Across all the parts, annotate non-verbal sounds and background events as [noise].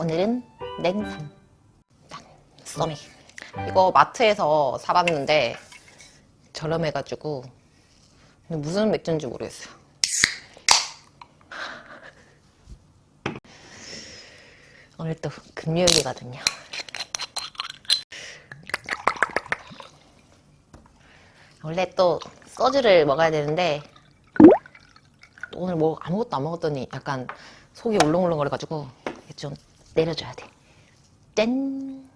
오늘은 냉삼. 난 쏘미. 이거 마트에서 사봤는데 저렴해가지고 근데 무슨 맥주인지 모르겠어요. [laughs] 오늘 또 금요일이거든요. 원래 또 소주를 먹어야 되는데 오늘 뭐 아무것도 안 먹었더니 약간 속이 울렁울렁거려가지고 좀 내려줘야 돼. 짠.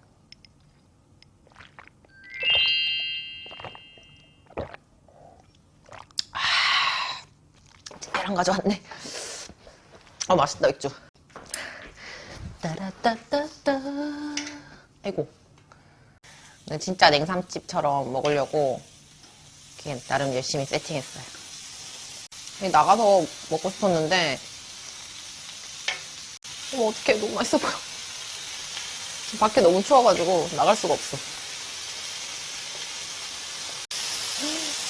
아, 계란 가져왔네. 아 맛있다 맥주. 따라따따따. 아이고. 진짜 냉삼집처럼 먹으려고 이렇게 나름 열심히 세팅했어요. 나가서 먹고 싶었는데 어머 어떡해. 너무 맛있어 보여. 밖에 너무 추워가지고 나갈 수가 없어.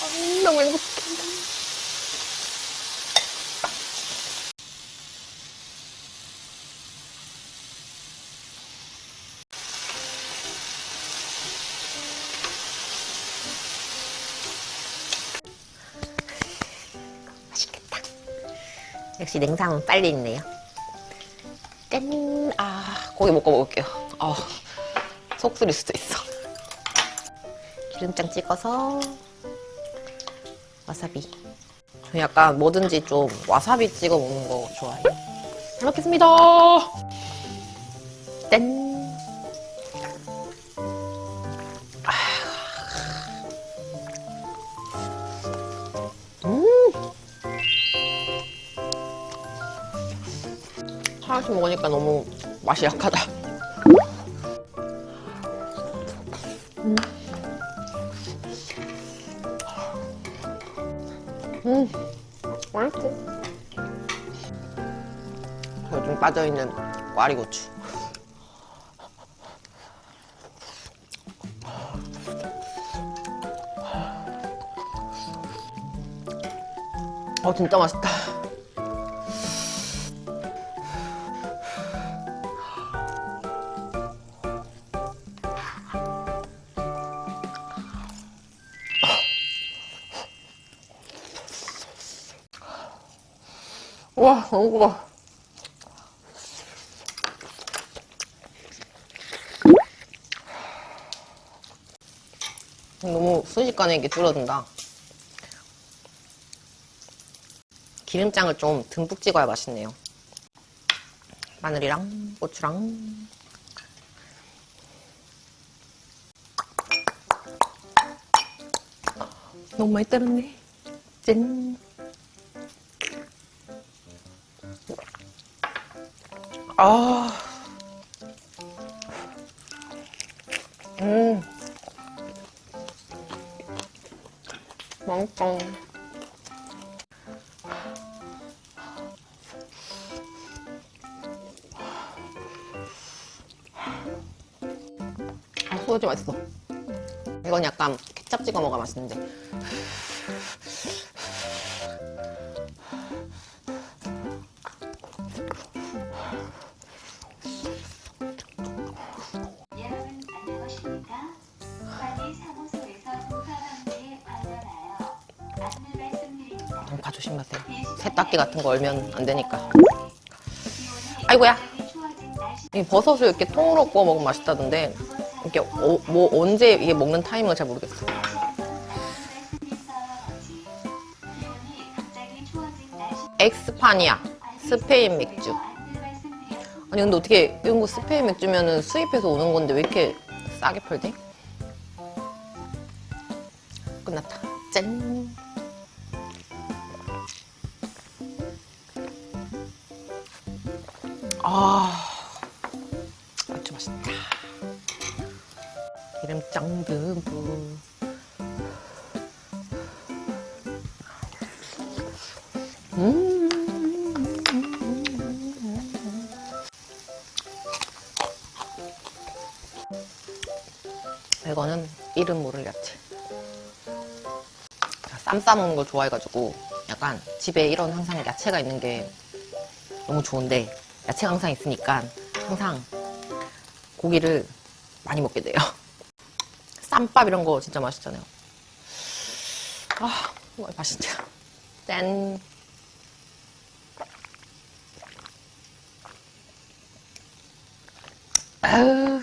아, 너무 행복해. 맛있겠다. 역시 냉삼은 빨리 있네요 짠! 아, 고기 먹고 먹을게요. 아, 속 쓰릴 수도 있어. 기름장 찍어서 와사비. 저 약간 뭐든지 좀 와사비 찍어 먹는 거 좋아해요. 잘 먹겠습니다. 짠! 하나씩 먹으니까 너무 맛이 약하다. 음. 음, 맛있어. 요즘 빠져있는 꽈리고추. 어, 진짜 맛있다. 와, 너무 고워. 너무 순식간에 이게 줄어든다. 기름장을 좀 듬뿍 찍어야 맛있네요. 마늘이랑 고추랑 너무 많이 따랐네. 짠. 아. 음. 맛있다. 아, 소주 맛있어. 이건 약간 케찹 찍어 먹어야 맛있는데. 조심하세요. 세탁기 같은 거 얼면 안 되니까. 아이고야. 이 버섯을 이렇게 통으로 구워 먹으면 맛있다던데 이게 어, 뭐 언제 이게 먹는 타이밍을 잘 모르겠어. 엑스파니아 스페인 맥주. 아니 근데 어떻게 이런 거 스페인 맥주면은 수입해서 오는 건데 왜 이렇게 싸게 팔지? 끝났다. 짠. 아, 아주 맛있다. 기름장 듬뿍. 음. 이거는 이름 모를 야채. 쌈 싸먹는 걸 좋아해가지고 약간 집에 이런 항상 야채가 있는 게 너무 좋은데 야채가 항상 있으니까 항상 고기를 많이 먹게 돼요. [laughs] 쌈밥 이런 거 진짜 맛있잖아요. 아, 맛있다. 짠. 아유.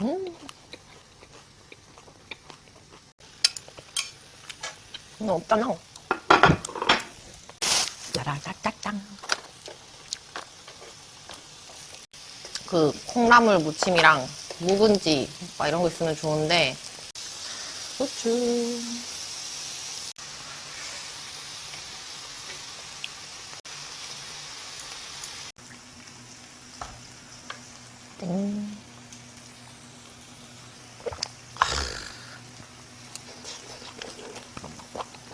음. 이거 없잖아. 짜라짜짜짱. 그 콩나물 무침이랑 묵은지 막 이런 거 있으면 좋은데. 고추. 땡.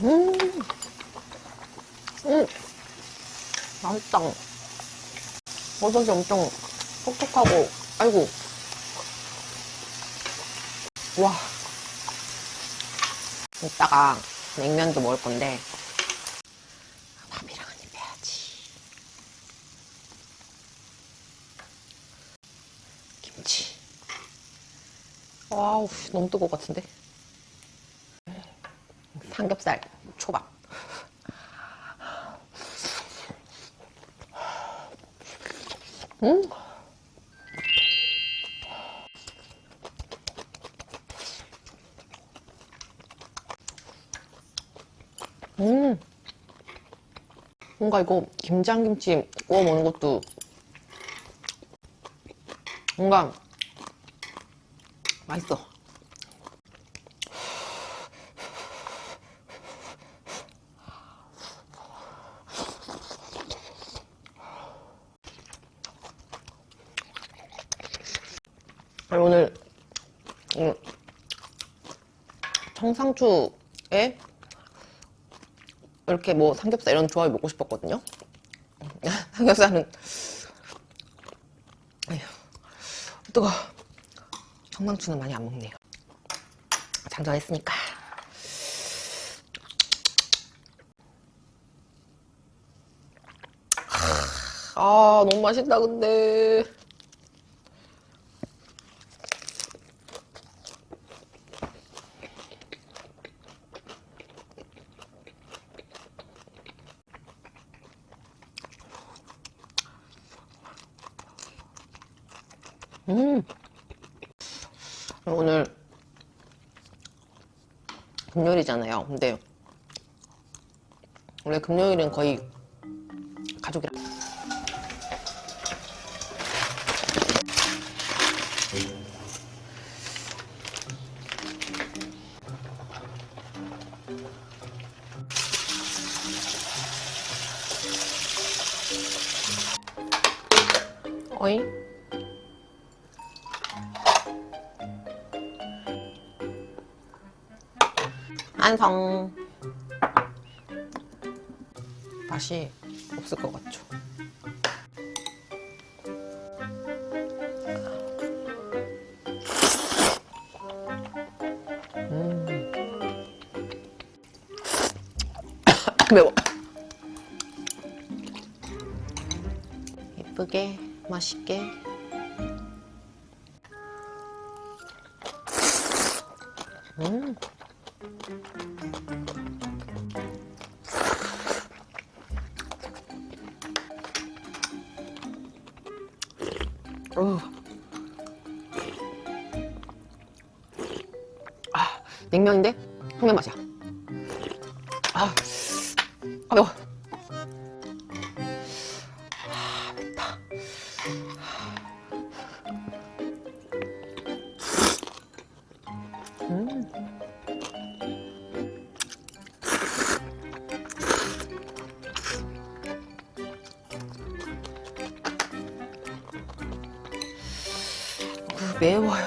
음, 음, 맛있다. 버섯이 엄청 톡톡하고, 아이고. 와. 이따가 냉면도 먹을 건데, 밥이랑 한입 해야지. 김치. 와우, 너무 뜨거울 것 같은데? 삼겹살, 초밥. 음. 음. 뭔가 이거 김장김치 구워 먹는 것도 뭔가 맛있어. 아니, 오늘 음, 청 상추에 이렇게 뭐 삼겹살 이런 조합이 먹고 싶었거든요. [laughs] 삼겹살은 아휴 뜨거. 청상추는 많이 안 먹네요. 장전했으니까. 아 너무 맛있다 근데. 음. 오늘 금요일이잖아요. 근데 원래 금요일은 거의 가족이랑 어이? 완성. 맛이 없을 것 같죠? 음. [coughs] 매워. 예쁘게, 맛있게. 음. 어. 아, 냉면인데 통면 맛이야. 아, 아 매워. 매워요.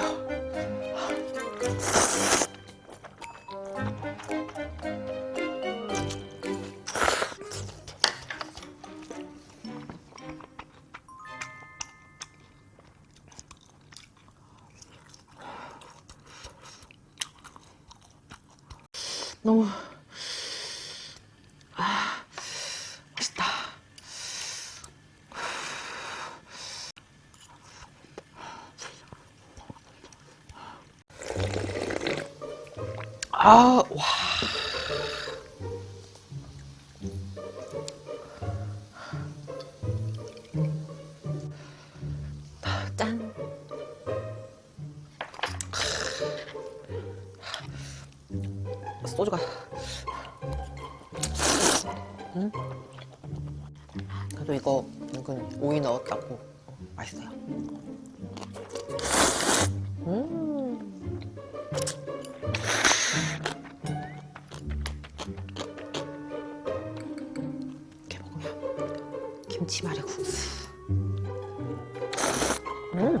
너무 아, 와. 아, 짠. 소주가. 음? 그래도 이거 은근 오이 넣었다고 맛있어요. 김치말이 국수. 음.